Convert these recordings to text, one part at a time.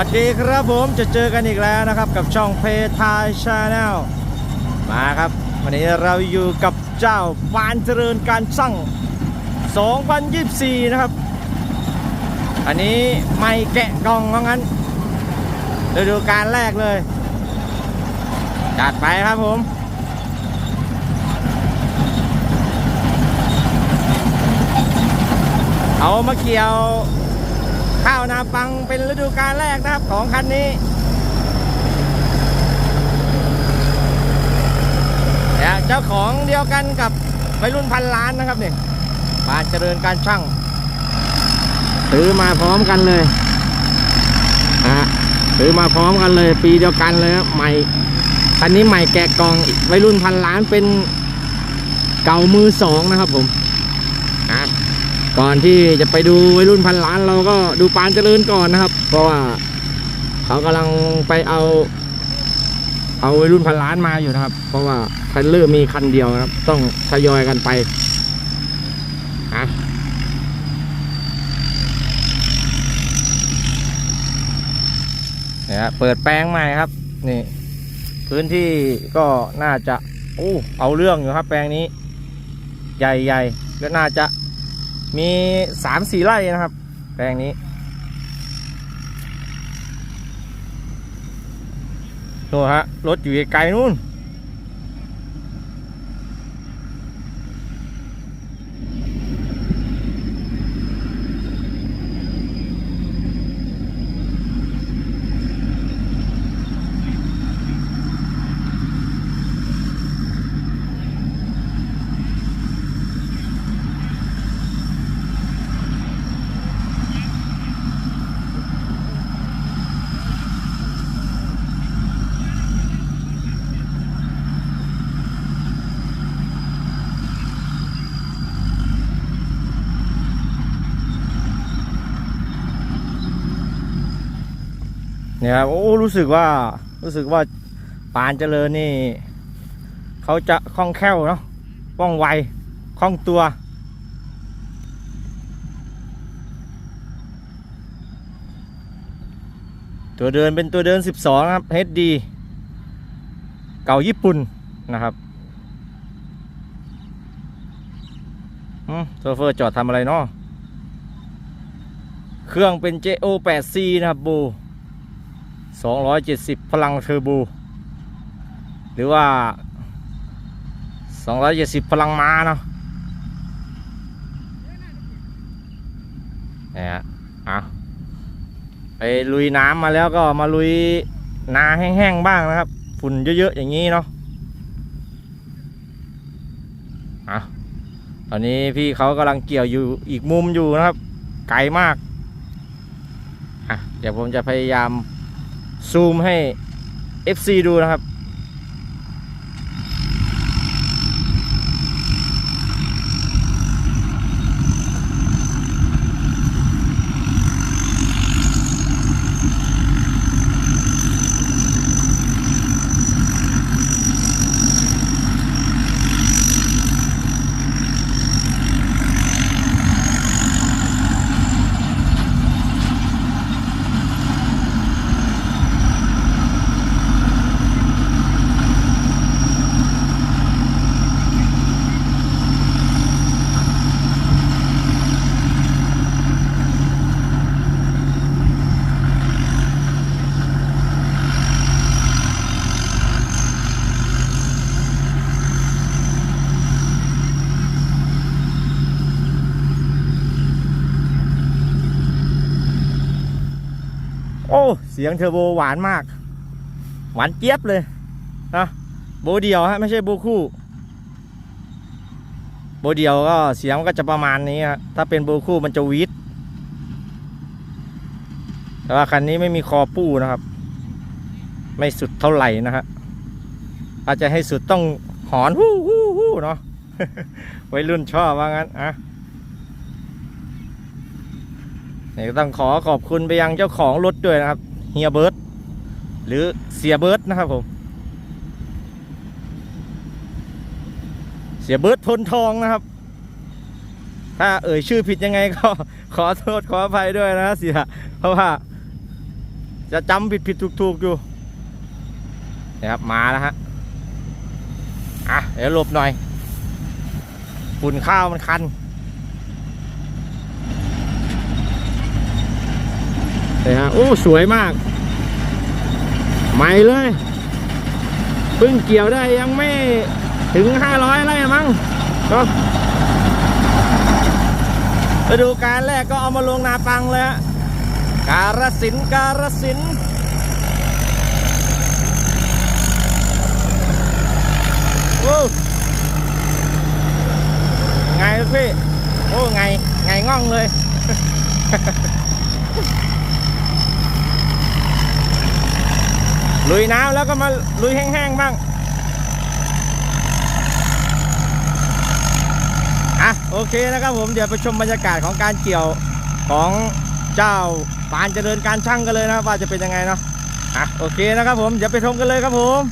วัสดีครับผมจะเจอกันอีกแล้วนะครับ กับช่องเพทายชาแนลมาครับ วันนี้เราอยู่กับเจ้าปานเจริญการช่าง2024 นะครับ อันนี้ไม่แกะกล่องว่างั้นฤดูการแรกเลย จัดไปครับผมเอามาเกี่ยว ข้าวนาปังเป็นฤดูกาลแรกนะครับของคันนี้เนี่ยเจ้าของเดียวกันกับวัยรุ่นพันล้านนะครับนี่ปานเจริญการช่างซื้อมาพร้อมกันเลยนะฮะซื้อมาพร้อมกันเลย ปีเดียวกันเลยครับใหม่คันนี้ใหม่แกะกล่องวัยรุ่นพันล้านเป็นเก่ามือสองนะครับผม ก่อนที่จะไปดูวัยรุ่นพันล้านเราก็ดูปานเจริญก่อนนะครับ เพราะว่าเขากำลังไปเอา เอาวัยรุ่นพันล้านมาอยู่นะครับ เพราะว่าคันเลอร์มีคันเดียวนะครับ ต้องทยอยกันไปอะเนี่ยฮะเปิดแปลงใหม่ครับ นี่ พื้นที่ก็น่าจะโอ้เอาเรื่องอยู่ครับ แปลงนี้ ใหญ่ๆก็น่าจะ มีสามสี่ไร่นะครับ แปลงนี้ดูฮะรถอยู่ไกลนู่น เนี่ยครับโอ้รู้สึกว่ารู้สึกว่าปานเจริญนี่เขาจะคล่องแคล่วเนาะว่องไวคล่องตัว ตัวเดินเป็นตัวเดิน 12 ครับ HD เก่าญี่ปุ่นนะครับโซเฟอร์จอดทำอะไรเนาะเครื่องเป็น JO8C นะครับบู 270 พลังเทอร์โบ หรือว่า 270 พลังม้าเนาะเนี่ยฮะเอาไปลุยน้ำมาแล้วก็มาลุยนาแห้งๆบ้างนะครับ ฝุ่นเยอะๆอย่างนี้เนาะเอาตอนนี้พี่เขากำลังเกี่ยวอยู่อีกมุมอยู่นะครับ ไกลมากอะเดี๋ยวผมจะพยายาม ซูมให้ FC ดูนะครับ อ้เสียงเทอร์โบหวานมาก หวานเจี๊ยบเลยนะโบเดียวฮะไม่ใช่โบคู่ โบเดียวก็เสียงก็จะประมาณนี้ฮะถ้าเป็นโบคู่มันจะวีดแต่ว่าคันนี้ไม่มีคอปู้นะครับ ไม่สุดเท่าไหร่นะฮะถ้าจจะให้สุดต้องหอนฮู้ฮู้ฮู้เนาะไวัยรุ่นชอบว่างั้นอะ นี่ต้องขอขอบคุณไปยังเจ้าของรถด้วยนะครับเฮียเบิร์ตหรือเสียเบิร์ตนะครับผมเสียเบิร์ตพลทองนะครับ ถ้าเอ่ยชื่อผิดยังไงก็ขอโทษขออภัยด้วยนะเสียเพราะว่า จะจำผิดผิดถูกถูกอยู่นะครับมาแล้วฮะอะเดี๋ยวหลบหน่อยฝุ่นข้าวมันคัน เลยฮะโอ้สวยมาก ใหม่เลยเพิ่งเกี่ยวได้ยังไม่ถึง 500ไร่มั้งก็ฤดูการแรกก็เอามาลงนาปังเลยฮะการสินการสินโอ้ไงพี่โอ้ไงไงง่องเลย ลุยน้ำแล้วก็มาลุยแห้งๆบ้าง อะโอเคนะครับผมเดี๋ยวไปชมบรรยากาศของการเกี่ยวของเจ้าปานเจริญการช่างกันเลยนะว่าจะเป็นยังไงเนาะอะโอเคนะครับผมเดี๋ยวไปชมกันเลยครับผม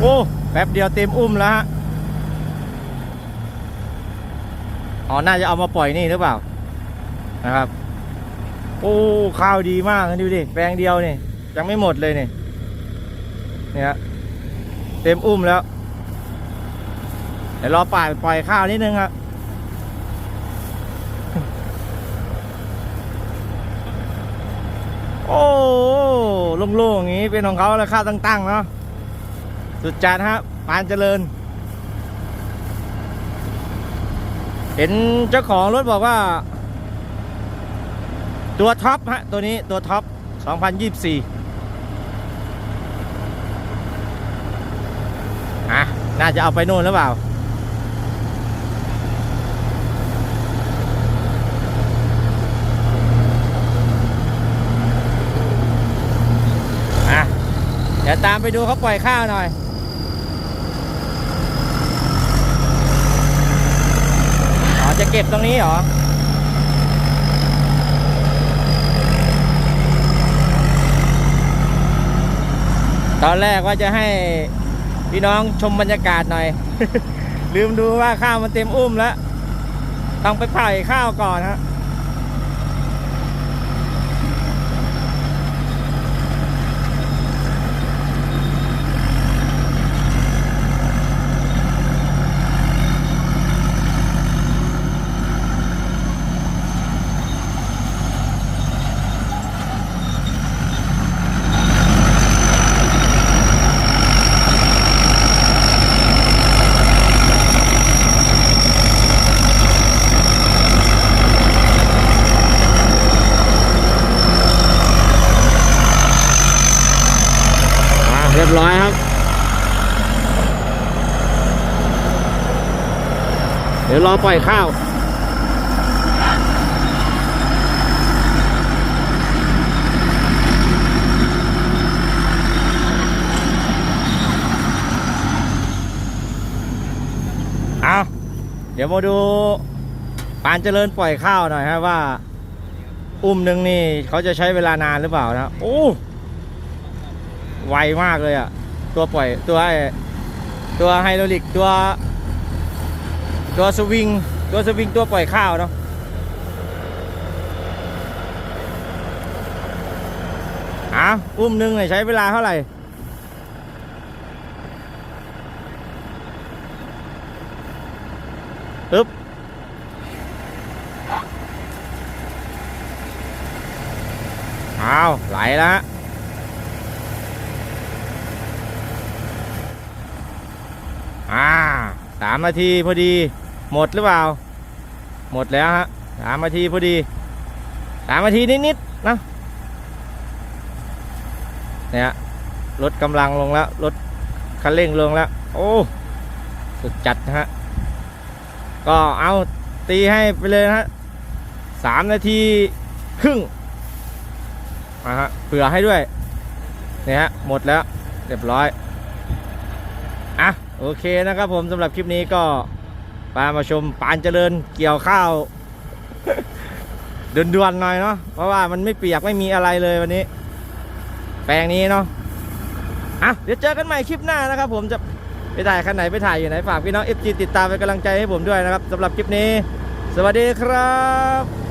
โอ้แป๊บเดียวเต็มอุ้มแล้วฮะ อ๋อ น่าจะเอามาปล่อยนี่หรือเปล่า นะครับ โอ้ ข้าวดีมากดูดิ แปลงเดียวนี่ ยังไม่หมดเลยนี่เนี่ยฮะ เต็มอุ้มแล้ว เดี๋ยวรอปล่อยปล่อยข้าวนิดนึงครับโอ้โล่งๆอย่างนี้เป็นของเขาแล้วข้าวตั้งๆเนาะ สุดจัดฮะปานเจริญ เห็นเจ้าของรถบอกว่า ตัวท็อปฮะ ตัวนี้ตัวท็อป 2024อะน่าจะเอาไปโน่นหรือเปล่าอะเดี๋ยวตามไปดูเขาปล่อยข้าวหน่อย อ๋อ จะเก็บตรงนี้เหรอตอนแรกว่าจะให้พี่น้องชมบรรยากาศหน่อย ลืมดูว่าข้าวมันเต็มอุ้มแล้ว ต้องไปผ่าข้าวก่อนฮะ บร้อยครับ เดี๋ยวรอปล่อยข้าวเอาเดี๋ยวมาดูปานเจริญปล่อยข้าวหน่อยฮะว่า อุ้มหนึ่งนี่เขาจะใช้เวลานานหรือเปล่านะ โอ้ ไวมากเลยอะ่ะ ตัวปล่อยตัวตัวไฮดรลิกตัว ตัวสวิง ตัวสวิงตัวปล่อยข้าวเนาะอะอุ้มหนึ่งเลยใช้เวลาเท่าไหร่ปึ๊บอ้าวไหลแล้วามนาทีพอดี หมดหรือเปล่า หมดแล้วฮะสามนาทีพอดีสามนาทีนิดๆนะเนี่ยลดกำลังลงแล้วลดคันเร่งลงแล้ว โอ้สุดจัดนะฮะก็เอาตีให้ไปเลยนะฮะสามนาทีครึ่งนะฮะเผื่อให้ด้วยเนี่ยฮะหมดแล้วเรียบร้อย โอเคนะครับผมสำหรับคลิปนี้ก็ปามาชมปานเจริญเกี่ยวข้าวด่วนๆหน่อยเนาะเพราะว่ามันไม่เปียกไม่มีอะไรเลยวันนี้ แปลงนี้เนาะอะเดี๋ยวเจอกันใหม่คลิปหน้านะครับ ผมจะไปถ่ายคันไหนไปถ่ายอยู่ไหนฝากพี่น้อง FG ติดตามเป็นกำลังใจให้ผมด้วยนะครับสำหรับคลิปนี้ สวัสดีครับ